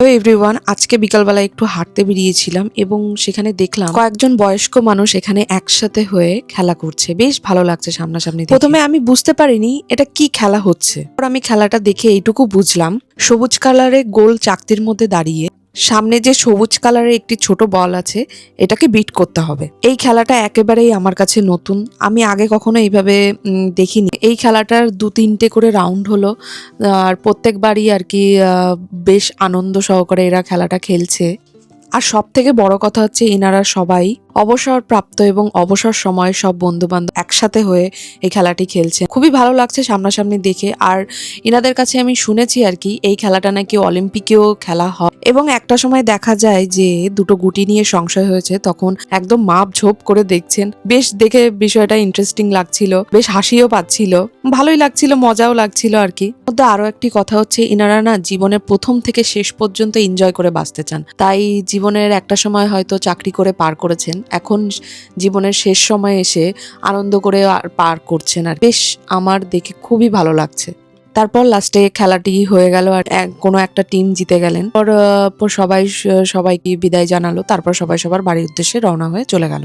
Hello everyone আজকে বিকালবেলা একটু হাঁটতে বেরিয়েছিলাম এবং সেখানে দেখলাম কয়েকজন বয়স্ক মানুষ এখানে একসাথে হয়ে খেলা করছে। বেশ ভালো লাগছে সামনাসামনি প্রথমে আমি বুঝতে পারিনি এটা কি খেলা হচ্ছে। আমি খেলাটা দেখে এইটুকু বুঝলাম। সবুজ কালারে গোল চাকতির মধ্যে দাঁড়িয়ে সামনে যে সবুজ কালারের একটি ছোট বল আছে, এটাকে বিট করতে হবে। এই খেলাটা একেবারেই আমার কাছে নতুন। আমি আগে কখনো এইভাবে দেখিনি। এই খেলাটার দু তিনটে করে রাউন্ড হলো। আর প্রত্যেকবারই আর কি বেশ আনন্দ সহকারে এরা খেলাটা খেলছে। আর সব থেকে বড় কথা হচ্ছে এনারা সবাই অবসর প্রাপ্ত এবং অবসর সময়ে সব বন্ধু বান্ধব একসাথে হয়ে এই খেলাটি খেলছে। খুবই ভালো লাগছে সামনাসামনি দেখে আর এনাদের কাছে আমি শুনেছি আর কি, এই খেলাটা নাকি অলিম্পিকেও খেলা হয়। এবং একটা সময় দেখা যায় যে দুটো গুটি নিয়ে সংশয় হয়েছে, তখন একদম মাপ ঝোপ করে দেখছেন। বেশ দেখে বিষয়টা ইন্টারেস্টিং লাগছিল, বেশ হাসিও পাচ্ছিল, ভালোই লাগছিল, মজাও লাগছিল আর কি। মধ্যে আরও একটি কথা হচ্ছে, ইনারা না জীবনের প্রথম থেকে শেষ পর্যন্ত এনজয় করে বাঁচতে চান। তাই জীবনের একটা সময় হয়তো চাকরি করে পার করেছেন। এখন জীবনের শেষ সময় এসে আনন্দ করে আর পার করছেন আর বেশ আমার দেখে খুবই ভালো লাগছে। তারপর লাস্টে খেলাটি হয়ে গেল আর কোনো একটা টিম জিতে গেলেন। পর সবাই, সবাইকে বিদায় জানালো। তারপর সবাই সবার বাড়ির উদ্দেশ্যে রওনা হয়ে চলে গেল।